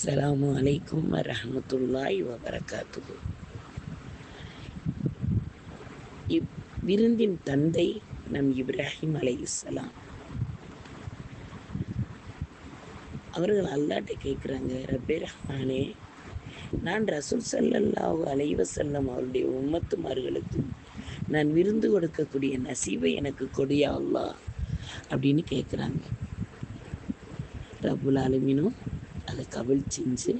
அஸ்லாம் அலைக்கும் வரமத்துல்லாய் வபரகாத்துகு இவ் விருந்தின் தந்தை நம் இப்ராஹிம் அலை இஸ்லாம் அவர்கள் அல்லாட்ட கேட்குறாங்க ரபே ரஹ்மானே நான் ரசூல் சல்லல்லாஹு அலைவ செல்லம் அவருடைய உம்மத்துமார்களுக்கு நான் விருந்து கொடுக்கக்கூடிய நசீபை எனக்கு கொடியா அல்லா அப்படின்னு கேட்குறாங்க ரபுல் அலுமினும் அதை கவிழ் செஞ்சு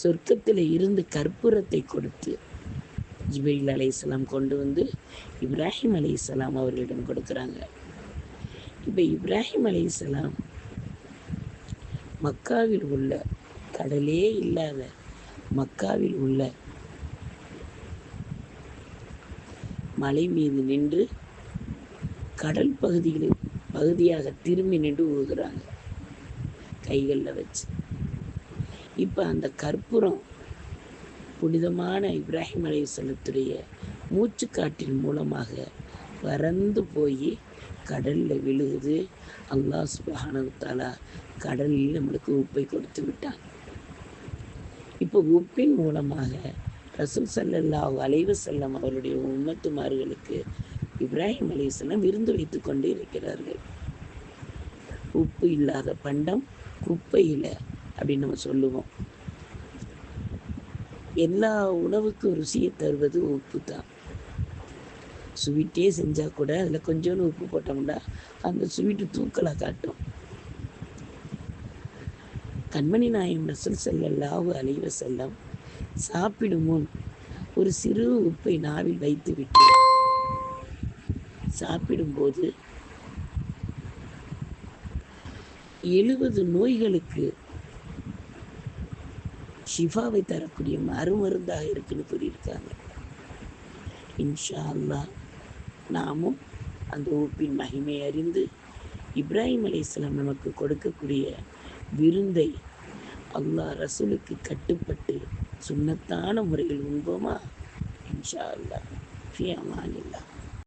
சொர்க்கத்தில் இருந்து கற்பூரத்தை கொடுத்து ஜிபெயில் அலையாம் கொண்டு வந்து இப்ராஹிம் அலையாம் அவர்களிடம் கொடுக்குறாங்க. இப்போ இப்ராஹிம் அலையாம் மக்காவில் உள்ள கடலே இல்லாத மக்காவில் உள்ள மலை மீது நின்று கடல் பகுதிகளில் பகுதியாக திரும்பி நின்று ஊதுகிறாங்க கைகளில் வச்சு. இப்போ அந்த கற்பூரம் புனிதமான இப்ராஹிம் அலையுசலத்துடைய மூச்சுக்காட்டின் மூலமாக பறந்து போய் கடலில் விழுகுது. அல்லாஹ் சுபஹானவத்தாலா கடலில் நம்மளுக்கு உப்பை கொடுத்து விட்டான். இப்போ உப்பின் மூலமாக ரசூல் சல்லல்லா அலைவு செல்லம் அவருடைய உம்மத்துமார்களுக்கு இப்ராஹிம் அலையுசல்லம் விருந்து வைத்து கொண்டு இருக்கிறார்கள். உப்பு இல்லாத பண்டம் குப்பையில் அப்படின்னு நம்ம சொல்லுவோம். எல்லா உணவுக்கும் ருசியை தருவது உப்பு தான். ஸ்வீட்டே செஞ்சால் கூட அதில் கொஞ்சோண்டு உப்பு போட்டோம்னா அந்த ஸ்வீட்டு தூக்கலாக காட்டும். கண்மணி நாயம் ரசூல் செல்லல்லாஹு அலைவ செல்லம் சாப்பிடும் முன் ஒரு சிறு உப்பை நாவில் வைத்து விட்டு சாப்பிடும்போது எழுபது நோய்களுக்கு ஷிஃபாவை தரக்கூடிய மறுமருந்தாக இருக்குன்னு சொல்லியிருக்காங்க இன்ஷா அல்லா நாமும் அந்த ஒப்பின் மகிமை அறிந்து இப்ராஹிம் அலையாம் நமக்கு கொடுக்கக்கூடிய விருந்தை அல்லாஹ் ரசூலுக்கு கட்டுப்பட்டு சுண்ணத்தான முறையில் உண்போமா? இன்ஷா அல்லா ஃபி